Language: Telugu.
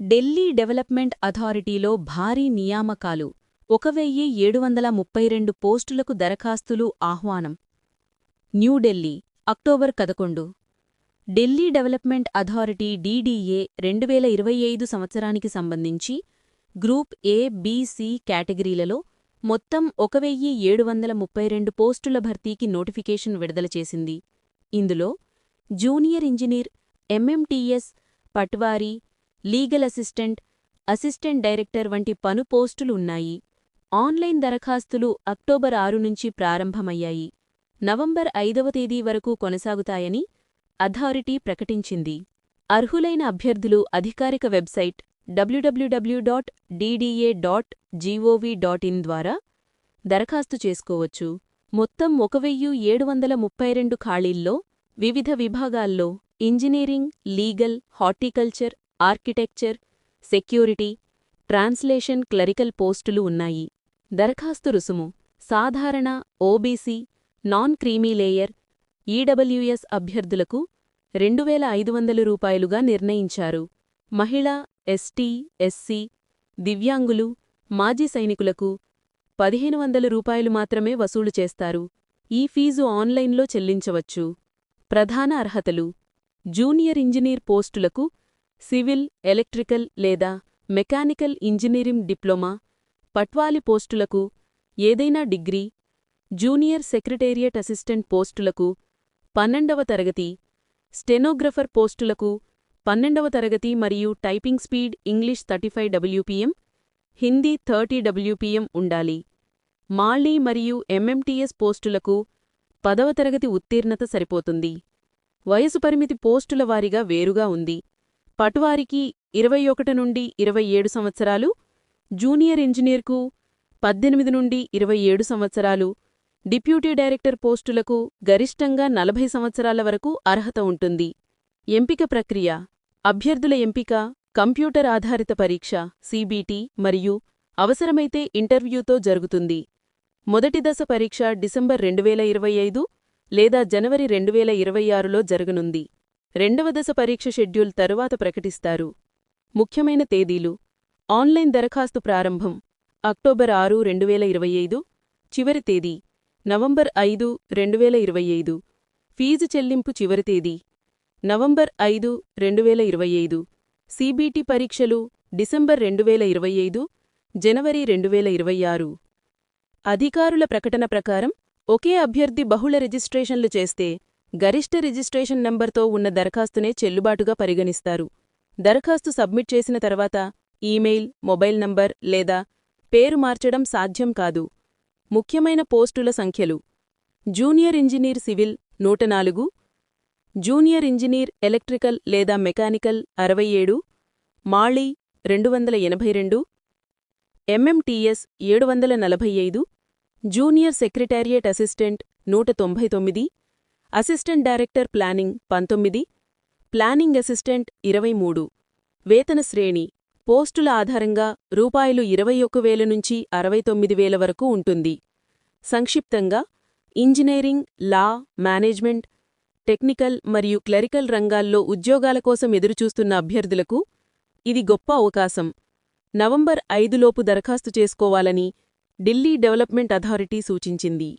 ఢిల్లీ డెవలప్మెంట్ అథారిటీలో భారీ నియామకాలు ఒక వెయ్యి ఏడు వందల ముప్పై రెండు పోస్టులకు దరఖాస్తులు ఆహ్వానం. న్యూఢిల్లీ అక్టోబర్ పదకొండు. ఢిల్లీ డెవలప్మెంట్ అథారిటీ డీడీఏ రెండు వేల ఇరవై ఐదు సంవత్సరానికి సంబంధించి గ్రూప్ ఏ బీసీ కేటగిరీలలో మొత్తం ఒక వెయ్యి ఏడు వందల ముప్పై రెండు పోస్టుల భర్తీకి నోటిఫికేషన్ విడుదల చేసింది. ఇందులో junior engineer MMTS patwari legal assistant assistant director వంటి పను పోస్టులు ఉన్నాయి. ఆన్లైన్ దరఖాస్తులు అక్టోబర్ ఆరు నుంచి ప్రారంభమయ్యాయి. నవంబర్ ఐదవ తేదీ వరకు కొనసాగుతాయని అథారిటీ ప్రకటించింది. అర్హులైన అభ్యర్థులు అధికారిక website WWW dot DDA dot GOV dot in ద్వారా దరఖాస్తు చేసుకోవచ్చు. మొత్తం ఒక వెయ్యి ఏడు వందల ముప్పై రెండు ఖాళీల్లో వివిధ విభాగాల్లో engineering legal horticulture architecture security translation clerical పోస్టులు ఉన్నాయి. దరఖాస్తు రుసుము సాధారణ OBC non creamy layer EWS అభ్యర్థులకు రెండు వేల ఐదు వందల రూపాయలుగా నిర్ణయించారు. మహిళా ఎస్టీ ఎస్సీ దివ్యాంగులు మాజీ సైనికులకు పదిహేను వందల రూపాయలు మాత్రమే వసూలు చేస్తారు. ఈ ఫీజు ఆన్లైన్లో చెల్లించవచ్చు. ప్రధాన అర్హతలు జూనియర్ ఇంజనీర్ పోస్టులకు సివిల్ ఎలక్ట్రికల్ లేదా మెకానికల్ ఇంజనీరింగ్ డిప్లొమా పట్వాలి పోస్టులకు ఏదైనా డిగ్రీ జూనియర్ సెక్రటేరియట్ అసిస్టెంట్ పోస్టులకు పన్నెండవ తరగతి స్టెనోగ్రఫర్ పోస్టులకు పన్నెండవ తరగతి మరియు typing speed English thirty five WPM Hindi thirty WPM ఉండాలి. మాళీ మరియు ఎంఎంటీఎస్ పోస్టులకు పదవ తరగతి ఉత్తీర్ణత సరిపోతుంది. వయసు పరిమితి పోస్టుల వారీగా వేరుగా ఉంది. పటువారికి ఇరవై ఒకటి నుండి ఇరవై ఏడు సంవత్సరాలు జూనియర్ ఇంజనీర్కు పద్దెనిమిది నుండి ఇరవై ఏడు సంవత్సరాలు డిప్యూటీ డైరెక్టర్ పోస్టులకు గరిష్టంగా నలభై సంవత్సరాల వరకు అర్హత ఉంటుంది. ఎంపిక ప్రక్రియ. అభ్యర్థుల ఎంపిక కంప్యూటర్ ఆధారిత పరీక్ష సీబీటీ మరియు అవసరమైతే ఇంటర్వ్యూతో జరుగుతుంది. మొదటి దశ పరీక్ష డిసెంబర్ రెండువేల ఇరవై ఐదు లేదా జనవరి రెండువేల ఇరవై ఆరులో జరగనుంది. రెండవ దశ పరీక్ష షెడ్యూల్ తరువాత ప్రకటిస్తారు. ముఖ్యమైన తేదీలు. ఆన్లైన్ దరఖాస్తు ప్రారంభం. అక్టోబర్ ఆరు రెండువేల ఇరవై ఐదు. చివరి తేదీ. నవంబర్ ఐదు రెండువేల ఇరవై ఐదు. ఫీజు చెల్లింపు చివరి తేదీ. నవంబర్ ఐదు రెండువేల ఇరవై ఐదు. సీబీటీ పరీక్షలు. డిసెంబర్ రెండువేల ఇరవై ఐదు. జనవరి రెండువేల ఇరవై ఆరు. అధికారుల ప్రకటన ప్రకారం ఒకే అభ్యర్థి బహుళ రిజిస్ట్రేషన్లు చేస్తే గరిష్ట రిజిస్ట్రేషన్ నంబర్తో ఉన్న దరఖాస్తునే చెల్లుబాటుగా పరిగణిస్తారు. దరఖాస్తు సబ్మిట్ చేసిన తర్వాత ఈమెయిల్ మొబైల్ నంబర్ లేదా పేరు మార్చడం సాధ్యం కాదు. ముఖ్యమైన పోస్టుల సంఖ్యలు. జూనియర్ ఇంజనీర్ సివిల్ నూట నాలుగు జూనియర్ ఇంజనీర్ ఎలక్ట్రికల్ లేదా మెకానికల్ అరవై ఏడు మాళీ రెండు వందల ఎనభై రెండు ఎంఎంటీఎస్ ఏడు వందల నలభై ఐదు జూనియర్ సెక్రటేరియట్ అసిస్టెంట్ నూట తొంభై తొమ్మిది అసిస్టెంట్ డైరెక్టర్ ప్లానింగ్ పంతొమ్మిది ప్లానింగ్ అసిస్టెంట్ ఇరవై మూడు వేతన శ్రేణి పోస్టుల ఆధారంగా రూపాయలు ఇరవై ఒక్క వేల నుంచి అరవై తొమ్మిది వేల వరకు ఉంటుంది. సంక్షిప్తంగా ఇంజనీరింగ్ లా మేనేజ్మెంట్ టెక్నికల్ మరియు క్లరికల్ రంగాల్లో ఉద్యోగాల కోసం ఎదురుచూస్తున్న అభ్యర్థులకు ఇది గొప్ప అవకాశం. నవంబర్ ఐదులోపు దరఖాస్తు చేసుకోవాలని ఢిల్లీ డెవలప్మెంట్ అథారిటీ సూచించింది.